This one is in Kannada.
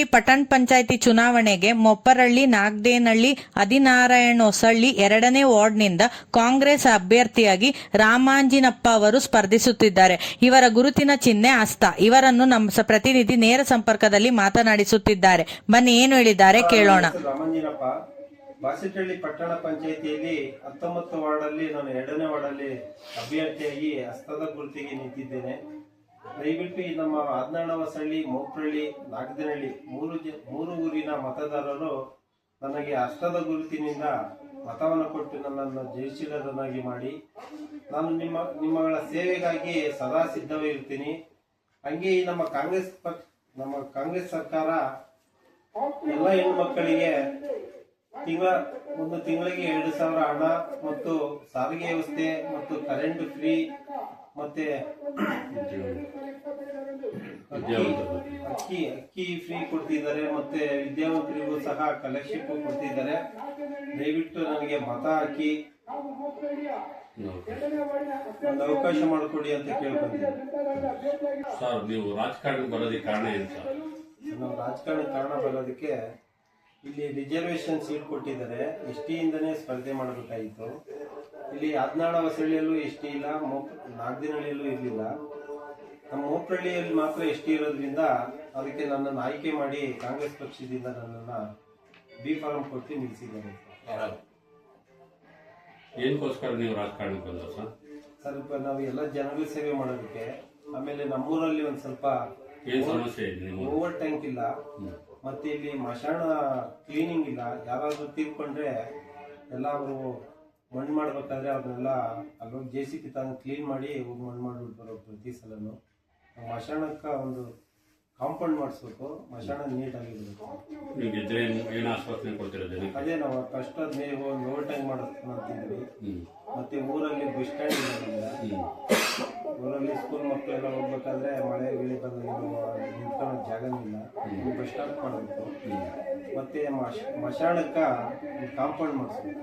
ಬಾಸಿಟ್ಹಳ್ಳಿ ಪಟ್ಟಣ ಪಂಚಾಯಿತಿ ಚುನಾವಣೆಗೆ ಮೊಪ್ಪರಳ್ಳಿ ನಾಗದೇನಹಳ್ಳಿ ಅದಿನಾರಾಯಣ ಹೊಸಳ್ಳಿ ಎರಡನೇ ವಾರ್ಡ್ನಿಂದ ಕಾಂಗ್ರೆಸ್ ಅಭ್ಯರ್ಥಿಯಾಗಿ ರಾಮಾಂಜಿನಪ್ಪ ಅವರು ಸ್ಪರ್ಧಿಸುತ್ತಿದ್ದಾರೆ. ಇವರ ಗುರುತಿನ ಚಿಹ್ನೆ ಅಸ್ತ. ಇವರನ್ನು ನಮ್ಮ ಪ್ರತಿನಿಧಿ ನೇರ ಸಂಪರ್ಕದಲ್ಲಿ ಮಾತನಾಡಿಸುತ್ತಿದ್ದಾರೆ. ಬನ್ನಿ, ಏನು ಹೇಳಿದ್ದಾರೆ ಕೇಳೋಣ. ಬಾಸಿಟಳ್ಳಿ ಪಟ್ಟಣ ಪಂಚಾಯಿತಿಯಲ್ಲಿ ಹತ್ತೊಂಬತ್ತು ವಾರ್ಡಲ್ಲಿ ನಾನು ಎರಡನೇ ವಾರ್ಡಲ್ಲಿ ಅಭ್ಯರ್ಥಿಯಾಗಿ ಹಸ್ತದ ಗುರುತಿಗೆ ನಿಂತಿದ್ದೇನೆ. ದಯವಿಟ್ಟು ಈ ನಮ್ಮ ಹದಿನಾಳ ಹೊಸಳ್ಳಿ ಮೋಪ್ರಳ್ಳಿ, ನಾಗದಿನಹಳ್ಳಿ ಮೂರು ಜ, ಮೂರು ಊರಿನ ಮತದಾರರು ನನಗೆ ಅಷ್ಟದ ಗುರುತಿನಿಂದ ಮತವನ್ನು ಕೊಟ್ಟು ನನ್ನನ್ನು ಜಯಶೀಲರನ್ನಾಗಿ ಮಾಡಿ. ನಾನು ನಿಮ್ಮ, ನಿಮ್ಮಗಳ ಸೇವೆಗಾಗಿ ಸದಾ ಸಿದ್ಧವೇ ಇರ್ತೀನಿ ಹಂಗೆ ಈ ನಮ್ಮ ಕಾಂಗ್ರೆಸ್ ಪಕ್ಷ ನಮ್ಮ ಕಾಂಗ್ರೆಸ್ ಸರ್ಕಾರ ಎಲ್ಲ ಹೆಣ್ಣು ಮಕ್ಕಳಿಗೆ ತಿಂಗಳ ಒಂದು ತಿಂಗಳಿಗೆ ಎರಡು ಸಾವಿರ ಹಣ ಮತ್ತು ಸಾರಿಗೆ ವ್ಯವಸ್ಥೆ ಮತ್ತು ಕರೆಂಟ್ ಫ್ರೀ ಮತ್ತೆ ಅಕ್ಕಿ ಅಕ್ಕಿ ಫ್ರೀ ಕೊಡ್ತಿದ್ದಾರೆ ಮತ್ತೆ ವಿದ್ಯಾವಂತರಿಗೂ ಸಹ ಸ್ಕಾಲರ್ಶಿಪ್ ಕೊಡ್ತಿದ್ದಾರೆ. ದಯವಿಟ್ಟು ನನಗೆ ಮತ ಹಾಕಿ. ಒಂದು ಅವಕಾಶ ಮಾಡಿಕೊಡಿ ಅಂತ ಕೇಳ್ಕೊಂತೀನಿ. ಸರ್ ನೀವು ರಾಜಕಾರಣಕ್ಕೆ ಬರೋದಕ್ಕೆ ಕಾರಣ ಏನು ಸರ್? ನಾವು ರಾಜಕಾರಣ ಕಾರಣ ಬರೋದಕ್ಕೆ ಇಲ್ಲಿ ರಿಸರ್ವೇಶನ್ ಸೀಟ್ ಕೊಟ್ಟಿದ್ದಾರೆ. ಎಸ್ ಟಿಯಿಂದನೇ ಸ್ಪರ್ಧೆ ಮಾಡಬೇಕಾಗಿತ್ತು ಇಲ್ಲಿ ಹದಿನಾಳ ಹೊಸಳ್ಳಿಯಲ್ಲೂ ಎಸ್ ಟಿ ಇಲ್ಲ ಮೋಪ್ ನಾಗದಿನಹಳ್ಳಿಯಲ್ಲೂ ಇರಲಿಲ್ಲ. ನಮ್ಮ ಮೋಪ್ರಳ್ಳಿಯಲ್ಲಿ ಮಾತ್ರ ಎಸ್ ಟಿ ಇರೋದ್ರಿಂದ ಅದಕ್ಕೆ ನನ್ನನ್ನು ಆಯ್ಕೆ ಮಾಡಿ ಕಾಂಗ್ರೆಸ್ ಪಕ್ಷದಿಂದ ನನ್ನನ್ನು ಬಿ ಫಾರಂ ಕೊಟ್ಟು ನಿಲ್ಲಿಸಿದ್ದಾರೆ. ಏನಕ್ಕೋಸ್ಕರ ನೀವು ರಾಜಕಾರಣಕ್ಕೆ ಬಂದ ಸರ್? ಸ್ವಲ್ಪ ನಾವು ಎಲ್ಲ ಜನಗಳ ಸೇವೆ ಮಾಡೋದಕ್ಕೆ ಆಮೇಲೆ ನಮ್ಮೂರಲ್ಲಿ ಒಂದು ಸ್ವಲ್ಪ ಏನು ಸಮಸ್ಯೆ ಇದೆ ನಿಮ್ಮ ಓವರ್ ಟ್ಯಾಂಕ್ ಇಲ್ಲ. ಮತ್ತೆ ಇಲ್ಲಿ ಮಶಾಣ ಕ್ಲೀನಿಂಗ್ ಇಲ್ಲ. ಯಾರಾದರೂ ತಿಳ್ಕೊಂಡ್ರೆ ಎಲ್ಲ ಅವರು ಮಣ್ಣು ಮಾಡ್ಬೇಕಾದ್ರೆ ಅವ್ರನ್ನೆಲ್ಲ ಅಲ್ಲೊಂದು ಜೆ ಸಿ ಪಿ ತಂದು ಕ್ಲೀನ್ ಮಾಡಿ ಹೋಗಿ ಮಣ್ಣು ಮಾಡ್ಬಿಟ್ಟು ಬರೋ ಪ್ರತಿ ಸಲನು. ಮಶಾಣಕ್ಕೆ ಒಂದು ಕಾಂಪೌಂಡ್ ಮಾಡಿಸ್ಬೇಕು. ಮಶಾಣ ನೀಟಾಗಿರ್ಬೇಕು ಅದೇ ನಾವು ಕಷ್ಟದ ಮೇಲೆ ನೀವು ಒಂದು ಓವರ್ ಟೈಮ್ ಮಾಡ್ತೀವಿ ಹ್ಮ್. ಮತ್ತೆ ಊರಲ್ಲಿ ಬಸ್ ಸ್ಟ್ಯಾಂಡ್ ಊರಲ್ಲಿ ಸ್ಕೂಲ್ ಮಕ್ಕಳೆಲ್ಲ ಹೋಗ್ಬೇಕಾದ್ರೆ ಮಳೆ ಗಿಳಿ ಬಂದು ನಿಂತ್ಕೊಳ್ಳೋ ಜಾಗನಿಲ್ಲ ಇಲ್ಲ. ಬಸ್ ಸ್ಟಾಪ್ ಮಾಡಬೇಕು ಮತ್ತೆ ಮಶ್ ಮಶಾಣಕ್ಕ ಕಾಂಪೌಂಡ್ ಮಾಡಿಸ್ಬೇಕು.